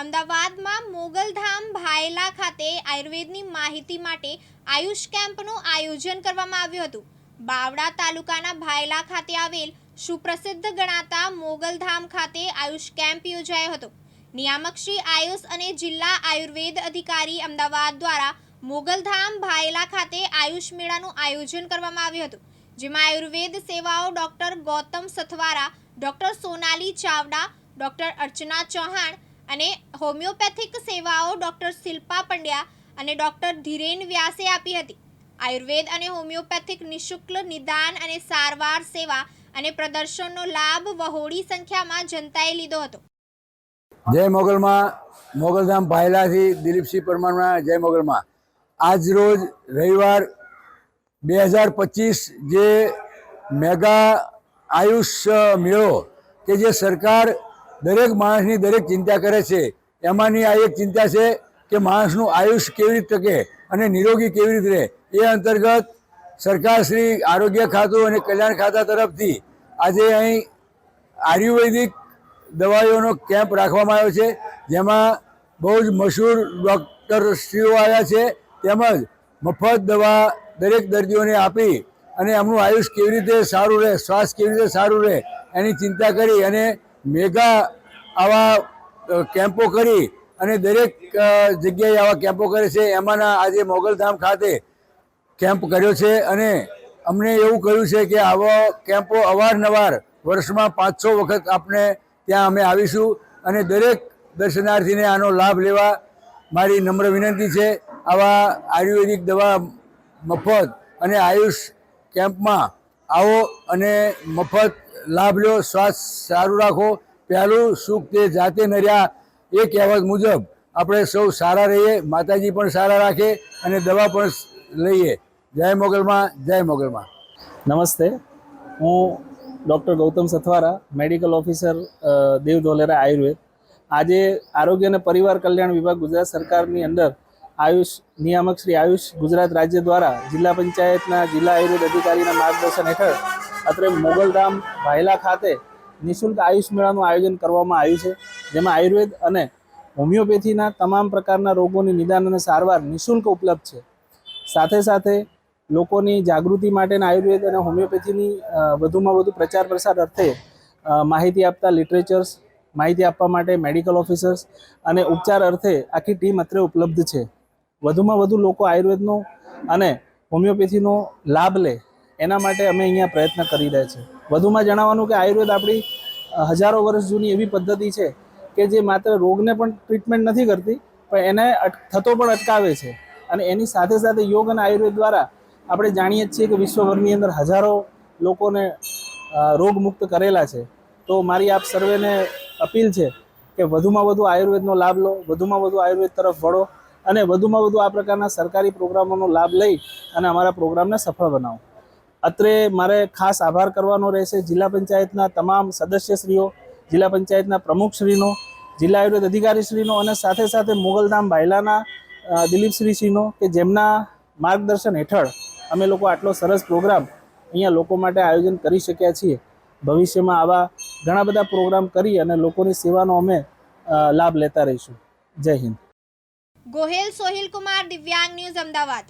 અમદાવાદમાં મોગલધામ ભાયલા ખાતે આયુર્વેદની માહિતી માટે આયુષ કેમ્પનું આયોજન કરવામાં આવ્યું હતું. બાવડા તાલુકાના ભાયલા ખાતે આવેલ સુપ્રસિદ્ધ ગણાતા મોગલધામ ખાતે આયુષ કેમ્પ યોજાયો હતો. નિયામક શ્રી આયુષ અને જિલ્લા આયુર્વેદ અધિકારી અમદાવાદ દ્વારા મોગલધામ ભાયલા ખાતે આયુષ મેળાનું આયોજન કરવામાં આવ્યું હતું, જેમાં આયુર્વેદ સેવાઓ doctor Gautam Sathvara, doctor Sonali Chavda, doctor Archana Chauhan અને હોમિયોપેથિક સેવાઓ ડોક્ટર શિલ્પા પંડ્યા અને ડોક્ટર ધીરેન વ્યાસે આપી હતી. આયુર્વેદ અને હોમિયોપેથિક નિઃશુલ્ક નિદાન અને સારવાર સેવા અને પ્રદર્શનનો લાભ વહોળી સંખ્યામાં જનતાએ લીધો હતો. જય મોગલમાં મોગલધામ ભાયલાથી દિલીપસિંહ પરમારના જય મોગલમાં આજ રોજ રવિવાર બે હજાર પચીસ જે મેગા આયુષ મેળો કે જે સરકાર દરેક માણસની દરેક ચિંતા કરે છે. એમાંની આ એક ચિંતા છે કે માણસનું આયુષ કેવી રીતે ટકે અને નિરોગી કેવી રીતે રહે. એ અંતર્ગત સરકારશ્રી આરોગ્ય ખાતું અને કલ્યાણ ખાતા તરફથી આજે અહીં આયુર્વેદિક દવાઈઓનો કેમ્પ રાખવામાં આવ્યો છે. જેમાં બહુ જ મશહૂર ડૉક્ટરશ્રીઓ આવ્યા છે. તેમજ મફત દવા દરેક દર્દીઓને આપી અને એમનું આયુષ કેવી રીતે સારું રહે શ્વાસ કેવી રીતે સારું રહે એની ચિંતા કરી અને મેગા આવા કેમ્પો કરી અને દરેક જગ્યાએ આવા કેમ્પો કરે છે. એમાંના આજે મોગલધામ ખાતે કેમ્પ કર્યો છે અને અમને એવું કહ્યું છે કે આવા કેમ્પો અવારનવાર વર્ષમાં પાંચ છ વખત આપણે ત્યાં અમે આવીશું અને દરેક દર્શનાર્થીને આનો લાભ લેવા મારી નમ્ર વિનંતી છે. આવા આયુર્વેદિક દવા મફત અને આયુષ કેમ્પમાં આવો અને મફત લાભ લો, સ્વાસ્થ્ય સારું રાખો. પહેલું સુખ તે જાતે નર્યા. એ કહેવત મુજબ, આપણે સૌ સારા રહીએ, માતાજી પણ સારા રાખે અને દવા પણ લઈએ. જય મોગલમાં જય મોગલમાં. નમસ્તે. હું doctor Gautam Sathvara, medical officer Dev Dholera Ayurveda. આજે આરોગ્ય અને પરિવાર કલ્યાણ વિભાગ ગુજરાત સરકારની અંદર આયુષ નિયામક શ્રી આયુષ ગુજરાત રાજ્ય દ્વારા જિલ્લા પંચાયતના જિલ્લા આયુર્વેદ અધિકારીના માર્ગદર્શન હેઠળ અત્રે મોગલધામ ભાયલા ખાતે નિઃશુલ્ક આયુષ મેળાનું આયોજન કરવામાં આવ્યું છે. જેમાં આયુર્વેદ અને હોમિયોપેથીના તમામ પ્રકારના રોગોની નિદાન અને સારવાર નિઃશુલ્ક ઉપલબ્ધ છે. સાથે સાથે લોકોની જાગૃતિ માટેના આયુર્વેદ અને હોમિયોપેથીની વધુમાં વધુ પ્રચાર પ્રસાર અર્થે માહિતી આપતા લિટરેચર્સ, માહિતી આપવા માટે મેડિકલ ઓફિસર્સ અને ઉપચાર અર્થે આખી ટીમ અત્રે ઉપલબ્ધ છે. વધુમાં વધુ લોકો આયુર્વેદનો અને હોમિયોપેથીનો લાભ લે, એના માટે અમે અહીંયા પ્રયત્ન કરી રહ્યા છીએ વધુમાં જણાવવાનું કે આયુર્વેદ આપણી હજારો વર્ષ જૂની એવી પદ્ધતિ છે કે જે માત્ર રોગને પણ ટ્રીટમેન્ટ નથી કરતી, પણ એને થતો પણ અટકાવે છે. અને એની સાથે સાથે યોગ અને આયુર્વેદ દ્વારા આપણે જાણીએ જ છીએ કે વિશ્વભરની અંદર હજારો લોકોને રોગમુક્ત કરેલા છે. તો મારી આપ સર્વેને અપીલ છે કે વધુમાં વધુ આયુર્વેદનો લાભ લો, વધુમાં વધુ આયુર્વેદ તરફ વળો. અને વધુમાં વધુ આ પ્રકારના સરકારી પ્રોગ્રામોનો લાભ લઈ અને અમારા પ્રોગ્રામને સફળ બનાવો. અત્રે મારે ખાસ આભાર કરવાનો રહેશે જિલ્લા પંચાયતના તમામ સદસ્યશ્રીઓ, જિલ્લા પંચાયતના પ્રમુખશ્રીનો, જિલ્લા આયુર્વેદ અધિકારીશ્રીનો અને સાથે સાથે મોગલધામ ભાયલાના દિલીપશ્રીશ્રીનો કે જેમના માર્ગદર્શન હેઠળ અમે લોકો આટલો સરસ પ્રોગ્રામ અહીંયા લોકો માટે આયોજન કરી શક્યા છીએ. ભવિષ્યમાં આવા ઘણા બધા પ્રોગ્રામ કરી અને લોકોની સેવાનો અમે લાભ લેતા રહીશું. જય હિન્દ. ગોહેલ સોહિલ કુમાર દિવ્યાંગ ન્યૂઝ અમદાવાદ.